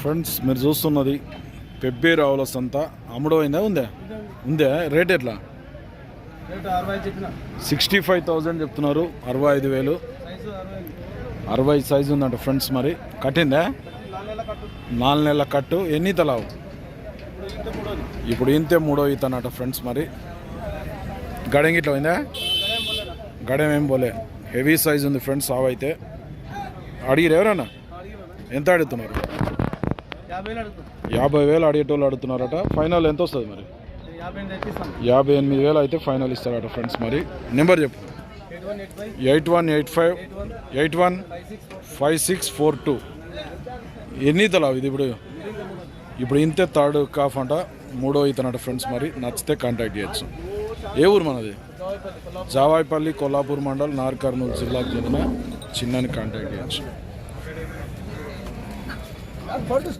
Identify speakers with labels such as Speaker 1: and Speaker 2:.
Speaker 1: Friends మీరు చూస్తున్నది పెబ్బే రావుల సంత. అమ్ముడమైందా? ఉందా? ఉందా? రేట్ ఎట్లా? సిక్స్టీ ఫైవ్ థౌజండ్ చెప్తున్నారు అరవై ఐదు వేలు.
Speaker 2: అరవై
Speaker 1: సైజు ఉందంట ఫ్రెండ్స్ మరి. కట్టిందా? నాలుగు నెలల కట్టు. ఎన్ని తలావు
Speaker 2: ఇప్పుడు ఇంతే
Speaker 1: మూడో ఈతనట ఫ్రెండ్స్ మరి. గడెం ఇట్లా పోయిందా? గడెం ఏం పోలే. హెవీ సైజ్ ఉంది ఫ్రెండ్స్ ఆవైతే. అడిగిరు ఎవరన్నా? ఎంత అడుగుతున్నారు?
Speaker 2: యాభై వేలు
Speaker 1: అడిగేటోళ్ళు అడుగుతున్నారట. ఫైనల్ ఎంత వస్తుంది మరి?
Speaker 2: యాభై ఎనిమిది
Speaker 1: వేలు అయితే ఫైనల్ ఇస్తారట ఫ్రెండ్స్ మరి. నెంబర్ చెప్పు.
Speaker 2: Eight one eight five.
Speaker 1: Eight one five
Speaker 2: six four
Speaker 1: two. ఎన్ని తలావు ఇది ఇప్పుడు? ఇప్పుడు ఇంతే థర్డ్ కాఫ్ అంట మూడో ఇతనట ఫ్రెండ్స్ మరి. నచ్చితే కాంటాక్ట్ చేయొచ్చు. ఏ ఊరు మనది? జావాయిపల్లి కొల్లాపూర్ మండల్ నార్ కర్నూలు జిల్లాకు చెందిన చిన్నని కాంటాక్ట్ చేయొచ్చు.